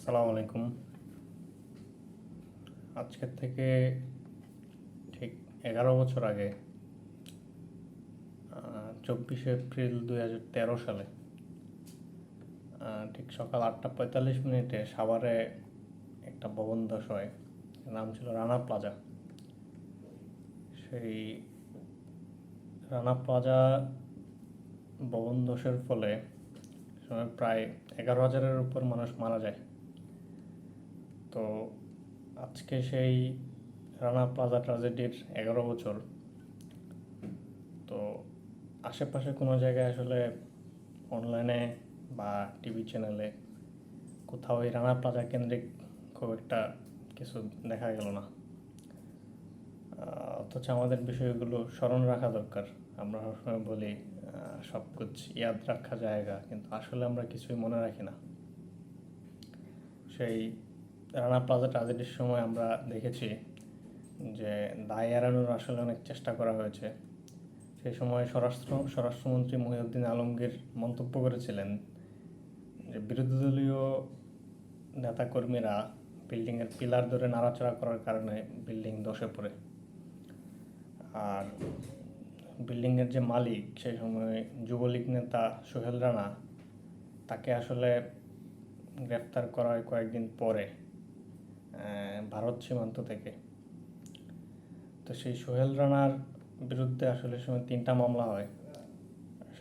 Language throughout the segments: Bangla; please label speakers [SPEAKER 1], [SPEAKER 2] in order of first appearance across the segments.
[SPEAKER 1] আসসালামু আলাইকুম। আজকের থেকে ঠিক এগারো বছর আগে চব্বিশে এপ্রিল দুই হাজার তেরো সালে ঠিক সকাল আটটা পঁয়তাল্লিশ মিনিটে সাভারে একটা ভবন ধস হয় নাম ছিল রানা প্লাজা। সেই রানা প্লাজা ভবন ধসের ফলে প্রায় এগারো হাজারের উপর মানুষ মারা যায়। তো আজকে সেই রানা প্লাজা ট্রাজেডির এগারো বছর। তো আশেপাশে কোনো জায়গায় আসলে অনলাইনে বা টিভি চ্যানেলে কোথাও এই রানা প্লাজা কেন্দ্রিক খুব একটা কিছু দেখা গেল না। অথচ আমাদের বিষয়গুলো স্মরণ রাখা দরকার। আমরা সবসময় বলি সব কিছু ইয়াদ রাখা জায়গা, কিন্তু আসলে আমরা কিছুই মনে রাখি না। সেই রানা প্লাজা ট্রাজেডির সময় আমরা দেখেছি যে দায় এড়ানোর আসলে অনেক চেষ্টা করা হয়েছে। সেই সময় স্বরাষ্ট্র, স্বরাষ্ট্রমন্ত্রী মহিউদ্দিন আলমগীর মন্তব্য করেছিলেন যে বিরোধী দলীয় নেতাকর্মীরা বিল্ডিংয়ের পিলার ধরে নাড়াচাড়া করার কারণে বিল্ডিং ধসে পড়ে। আর বিল্ডিংয়ের যে মালিক, সেই সময় যুবলীগ নেতা সোহেল রানা, তাকে আসলে গ্রেপ্তার করা হয় কয়েকদিন পরে ভারত সীমান্ত থেকে। তো সেই সোহেল রানার বিরুদ্ধে আসলে সময় তিনটা মামলা হয়।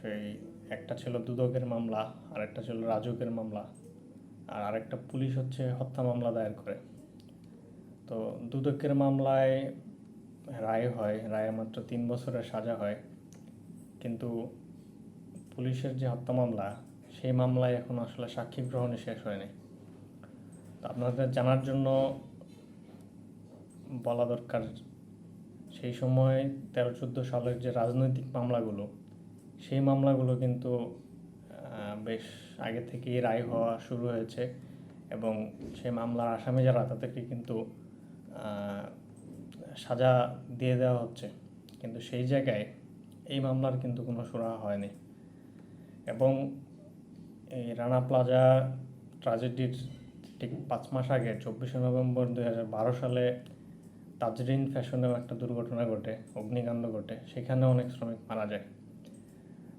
[SPEAKER 1] সেই একটা ছিল দুদকের মামলা আর একটা ছিল রাজুকের মামলা, আর আরেকটা পুলিশ হচ্ছে হত্যা মামলা দায়ের করে। তো দুদকের মামলায় রায় হয়, রায়ে মাত্র তিন বছরের সাজা হয়। কিন্তু পুলিশের যে হত্যা মামলা, সেই মামলায় এখন আসলে সাক্ষী গ্রহণে শেষ হয়নি। আপনাদের জানার জন্য বলা দরকার, সেই সময় তেরো চোদ্দ সালের যে রাজনৈতিক মামলাগুলো, সেই মামলাগুলো কিন্তু বেশ আগে থেকেই রায় হওয়া শুরু হয়েছে এবং সেই মামলার আসামি যারা, তাদেরকে কিন্তু সাজা দিয়ে দেওয়া হচ্ছে। কিন্তু সেই জায়গায় এই মামলার কিন্তু কোনো সুরাহা হয়নি। এবং এই রানা প্লাজা ট্রাজেডির ঠিক পাঁচ মাস আগে, চব্বিশে নভেম্বর দুই বারো সালে তাজরিন ফ্যাশনেও একটা দুর্ঘটনা ঘটে, অগ্নিকাণ্ড ঘটে, সেখানে অনেক শ্রমিক মারা যায়।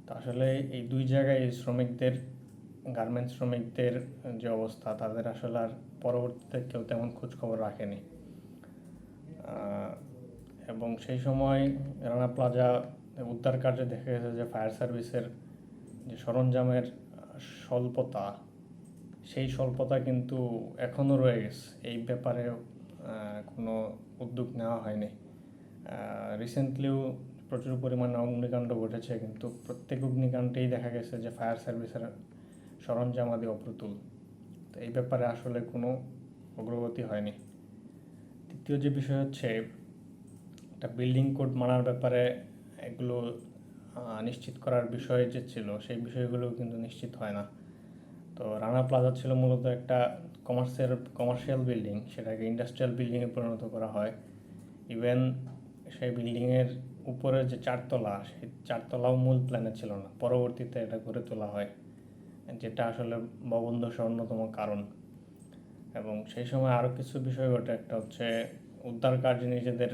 [SPEAKER 1] তো আসলে এই দুই জায়গায় এই শ্রমিকদের গার্মেন্টস শ্রমিকদের যে অবস্থা, তাদের আসলে আর পরবর্তীতে কেউ তেমন খোঁজখবর রাখেনি। এবং সেই সময় রানা প্লাজা উদ্ধার কার্যে দেখা গেছে যে ফায়ার সার্ভিসের যে সরঞ্জামের স্বল্পতা সেই স্বল্পতা কিন্তু এখনও রয়ে গেছে। এই ব্যাপারে কোনো উদ্যোগ নেওয়া হয়নি। রিসেন্টলিও প্রচুর পরিমাণে অগ্নিকাণ্ড ঘটেছে, কিন্তু প্রত্যেক অগ্নিকাণ্ডেই দেখা গেছে যে ফায়ার সার্ভিসের সরঞ্জাম আদি অপ্রতুল। তো এই ব্যাপারে আসলে কোনো অগ্রগতি হয়নি। দ্বিতীয় যে বিষয় হচ্ছে, একটা বিল্ডিং কোড মানার ব্যাপারে এগুলো নিশ্চিত করার বিষয় যে ছিল, সেই বিষয়গুলো কিন্তু নিশ্চিত হয় না। তো রানা প্লাজা ছিল মূলত একটা কমার্সিয়াল কমার্শিয়াল বিল্ডিং সেটাকে ইন্ডাস্ট্রিয়াল বিল্ডিংয়ে পরিণত করা হয়। ইভেন সেই বিল্ডিংয়ের উপরে যে চারতলা, সেই চারতলাও মূল প্ল্যানে ছিল না। পরবর্তীতে এটা গড়ে তোলা হয়, যেটা আসলে ভবন অন্যতম কারণ। এবং সেই সময় আরও কিছু বিষয় ঘটে। একটা হচ্ছে উদ্ধার কার্যে নিজেদের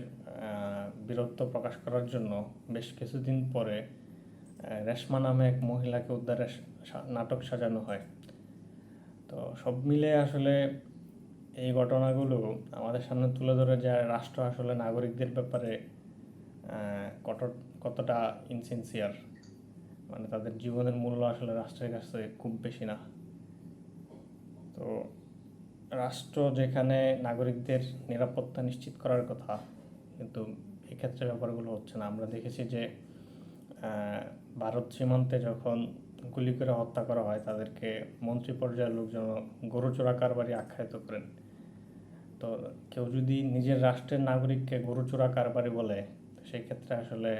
[SPEAKER 1] বীরত্ব প্রকাশ করার জন্য বেশ কিছুদিন পরে রেশমা নামে এক মহিলাকে উদ্ধারের নাটক সাজানো হয়। তো সব মিলে আসলে এই ঘটনাগুলো আমাদের সামনে তুলে ধরে যে রাষ্ট্র আসলে নাগরিকদের ব্যাপারে কত কতটা ইনসিনসিয়ার মানে তাদের জীবনের মূল্য আসলে রাষ্ট্রের কাছে খুব বেশি না। তো রাষ্ট্র যেখানে নাগরিকদের নিরাপত্তা নিশ্চিত করার কথা, কিন্তু এক্ষেত্রে ব্যাপারগুলো হচ্ছে না। আমরা দেখেছি যে ভারত সীমান্তে যখন গুলি করে হত্যা করা হয়, তাদেরকে মন্ত্রী পর্যায়ের লোকজন গরু চোরা কারবারি আখ্যায়িত করেন। তো কেউ যদি নিজের রাষ্ট্রের নাগরিককে গরু চোরা কারবারি বলে সেই ক্ষেত্রে আসলে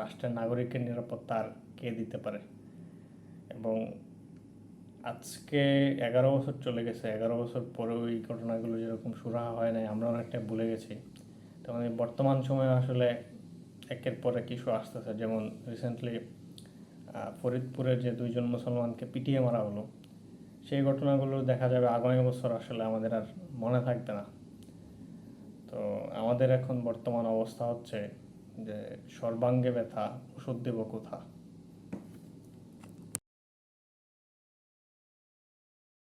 [SPEAKER 1] রাষ্ট্রের নাগরিকের নিরাপত্তা আর কে দিতে পারে? এবং আজকে এগারো বছর চলে গেছে, এগারো বছর পরেও এই ঘটনাগুলো যেরকম সুরাহা হয় নাই, আমরা অনেকটা ভুলে গেছি। তেমন এই বর্তমান সময়ে আসলে একের পর এক ইস্যু আসতেছে, যেমন রিসেন্টলি ফরিদপুরে যে দুইজন মুসলমানকে পিটিয়ে মারা হলো, সেই ঘটনাগুলো দেখা যাবে আগামী বছর। আসলে আমাদের আর মনে থাকবে না। তো আমাদের এখন বর্তমান অবস্থা হচ্ছে যে সর্বাঙ্গে ব্যথা, ওষুধ দেব কোথা?